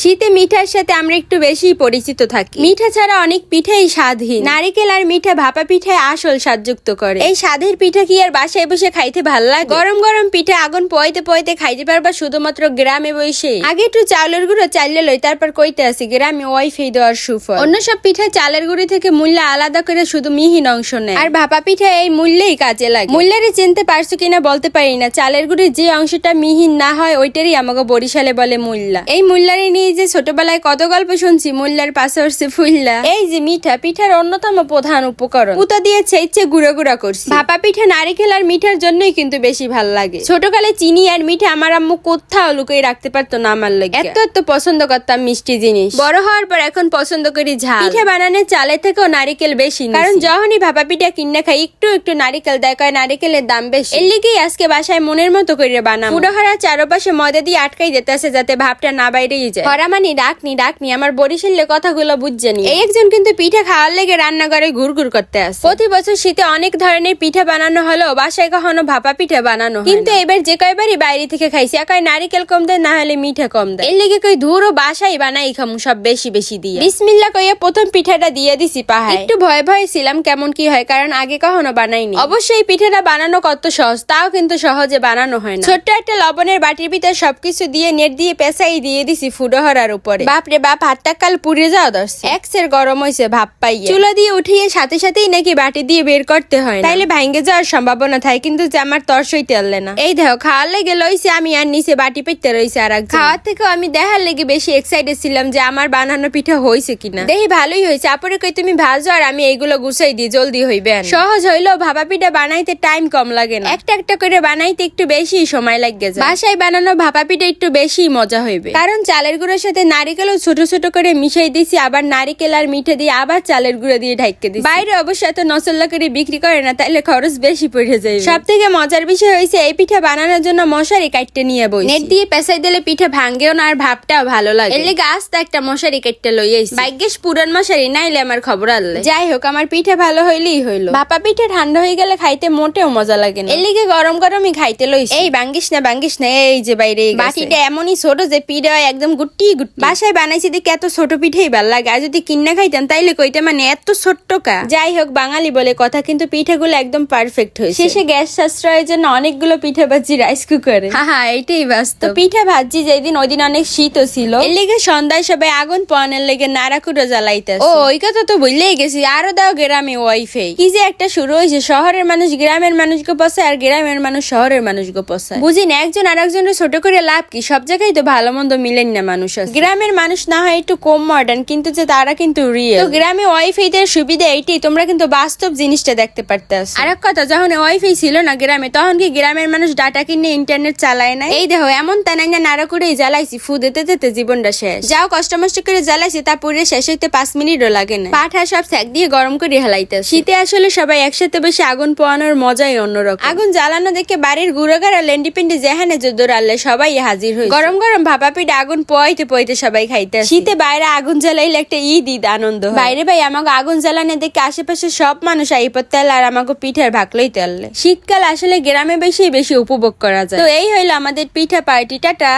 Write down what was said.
শীতে মিঠার সাথে আমরা একটু বেশি পরিচিত থাকি। মিঠা ছাড়া অনেক পিঠাই স্বাদহীন। নারিকেল আর মিঠা ভাপা পিঠায় আসল স্বাদযুক্ত করে। এই স্বাদের পিঠা কি আর বাসায় বসে খাইতে ভালো লাগে? গরম গরম পিঠা আগুন পোয়াইতে পয়তে খাইতে পারবা শুধুমাত্র গ্রামে বসে আগে একটু চাউলের গুঁড়ো চাইলে লই, তারপর কইতে আসি গ্রামে ওয়াইফাই দেওয়ার সুফল। অন্য সব পিঠা চালের গুঁড়ি থেকে মূল্য আলাদা করে শুধু মিহিন অংশ নেয়। আর ভাপা পিঠা এই মূল্যেই কাজে লাগে। মূল্যেরই চিনতে পারছ কিনা বলতে পারি না। চালের গুঁড়ির যে অংশটা মিহিন না হয়, ওইটারই আমাকে বরিশালে বলে মূল্যা। এই মূল্যারে নিয়ে যে ছোটবেলায় কত গল্প শুনছি মূল্যার পাশে উঠছে ফুল্লা এই যে মিঠা পিঠার অন্যতম প্রধান উপকরণ। পুতা দিয়েছে ইচ্ছে গুঁড়ো গুঁড়া করছি। ভাপা পিঠা নারিকেল আর মিঠার জন্যই কিন্তু বেশি ভালো লাগে। ছোটকালে চিনি আর মিঠা আমার আম্মু কোথাও লুকিয়ে রাখতে পারতো না আমার লাগে। এত এত পছন্দ করতাম মিষ্টি জিনিস। বড় হওয়ার পর এখন পছন্দ করি ঝাল। পিঠা বানানোর চালের থেকেও নারিকেল বেশি কারণ যখনই ভাপা পিঠা কিনে খাই একটু একটু নারিকেল দেয় কয় নারিকেলের দাম বেশি। এর লিগেই আজকে বাসায় মনের মতো করে বানাম পুরোহারা চারপাশে ময়দা দিয়ে আটকাই দিতেছে যাতে ভাবটা না বাইরেই যায়। হরামানি ডাকনি ডাকনি আমার বরিশালের কথাগুলো বুঝছেনি এই একজন কিন্তু পিঠা খাওয়ার লেগে রান্নাঘরে ঘুর করতে আসে। প্রতি বছর শীতে অনেক ধরনের পিঠা বানানো হলো বাসায় কখনো ভাপা পিঠা বানানো কিন্তু এবার যে কয়বারই বাইরে থেকে খাইছি একাই নারিকেল কম দেয় না হলে মিঠা কম দেয়। এর লেগে কই ধুরো বাসায় বানাই খামু সব বেশি বেশি দিয়ে। বিসমিল্লা কইয়া প্রথম পিঠাটা দিয়ে দিছি পাহাড় একটু ভয় ভয় ছিলাম কেমন কি হয় কারণ আগে কখনো বানাইনি। অবশ্যই এই পিঠাটা বানানো কত সহজ তাও কিন্তু সহজে বানানো হয় না। ছোট্ট একটা লবণের বাটির ভিতর সবকিছু দিয়ে নেট দিয়ে পেঁচাই দিয়ে দিছি ফুডোহরার উপরে। বাপরে বাপ হাতটা কাল পুড়ে যাও দশ এক্সের গরম হয়েছে ভাব পাইয়ে। চুলা দিয়ে উঠিয়ে সাথে সাথেই নাকি বাটি দিয়ে বের করতে হয় তাইলে ভাঙ্গে যাওয়ার সম্ভাবনা থাকে কিন্তু যে আমার তর্স হইতে পারলে না। এই দেখো খাওয়ার লেগে লইছে আমি আর নিচে বাটি পেতে রইছে আর এক খাওয়ার থেকেও আমি দেখার লেগে বেশি এক্সাইটেড ছিলাম যে আমার বানানো পিঠা হয়েছে কিনা। দেখি ভালোই হয়েছে আপরে কই তুমি ভাজো আর আমি এইগুলো গুছাই দিই জলদি হইবে সহজ হইল ভাপা পিঠা বানাইতে টাইম কম লাগে না। একটা একটা করে বানাইতে একটু বেশি সময় লাগে যায়। বাসায় বানানো ভাপা পিঠা একটু বেশি মজা হইবে। কারণ চালের গুঁড়োর সাথে নারিকেলও ছোট ছোট করে মিশাই দিছি আবার নারিকেল আর মিঠে দিয়ে আবার চালের গুঁড়ো দিয়ে ঢাইকে দিছি। বাইরে অবশ্য এত নসল্লা করে বিক্রি করে না তাইলে খরচ বেশি পড়ে যায় সব থেকে মজার বিষয় হয়েছে এই পিঠা বানানোর জন্য মশারি কাটতে নিয়ে বই নেট দিয়ে পেঁচাই দিলে পিঠা ভাঙ্গেও না আর ভাবটাও ভালো লাগে। এর লেগে আস্তে একটা মশারি কাটতে লই আইছি। ভাগ্যেশ পুরান মশারি নাইলে আমার খবর আনলে যাই হোক আমার পিঠা ভালো হইলেই হইল। ভাপা পিঠা ঠান্ডা হয়ে গেলে খাইতে মোটেও মজা লাগে না। এর লিগে গরম গরমই খাইতে লইছি। এই বাঙ্গিস না বাঙ্গিস না এই যে বাইরে বাটিটা এমনই ছোট যে পিঠা একদম গুটি গুটি বাসায় বানাইছি দেখে এত ছোট পিঠেই ভালো লাগে। আর যদি কিন্না খাইতাম তাইলে কইতে মানে এত ছোট্ট কা। যাই হোক বাঙালি বলে কথা কিন্তু পিঠাগুলো একদম পারফেক্ট হয়েছে। শেষে গ্যাস সাশ্রয়ের জন্য অনেকগুলো পিঠা ভাজি রাইস কুকারে হ্যাঁ হ্যাঁ এইটাই বাস্তব। পিঠা ভাজি যেদিন ওই দিন অনেক শীতও ছিল। এর লেগে সন্ধ্যায় সবাই আগুন পানের লেগে নারাকুড়ো জ্বালাইতে ও ওই কথা তো ভুললেই গেছি। আরও দাও গ্রামে ওয়াইফাই কি যে একটা শুরু হয়েছে। শহরের মানুষ গ্রামের মানুষকে পছায় আর গ্রামের মানুষ শহরের মানুষকে পছায় বুঝি না একজন আর একজনের ছোট করে লাভ কি? সব জায়গায় তো ভালো মন্দ মিলেন না মানুষ। আছে। গ্রামের মানুষ না হয় একটু কম মডার্ন কিন্তু যে তারা কিন্তু রিয়েল তো গ্রামে ওয়াইফাই দের সুবিধা এইটাই তোমরা কিন্তু বাস্তব জিনিসটা দেখতে পারতে আর এক কথা যখন ওয়াইফাই ছিল না গ্রামে তখন কি গ্রামের মানুষ ডাটা কিনে ইন্টারনেট চালায় না এই দেখো এমন তানাই না নাড়া করেই জ্বালাইছি ফু দিতে দিতে জীবনটা শেষ। যাও কষ্ট মষ্ট করে জ্বালাইছি তা পুরে শেষ হইতে পাঁচ মিনিটও লাগে না। পাঠা সব স্যাক দিয়ে গরম করে হেলাইতে শীতে আসলে সবাই একসাথে বসে আগুন পোয়ানোর মজাই অন্যরকম। আগুন জ্বালানো দেখে বাড়ির গুড়োগাড়া লেন্ডি পিন্ডি যেখানে যদ্দুর আনলে সবাই হাজির হয়ে গরম গরম ভাপা পিঠে আগুন পোয়াইতে পোয়াইতে সবাই খাইতে শীতে বাইরে আগুন জ্বালাইলে একটা ঈদ ঈদ আনন্দ বাইরে ভাই আমাকে আগুন জ্বালানো দেখে আশেপাশে সব মানুষ আই তেল আর আমাকে পিঠার ভাকলই তেললে শীতকাল আসলে গ্রামে বেশি বেশি উপভোগ করা যায়। তো এই হইল আমাদের পিঠা পার্টি টাটা।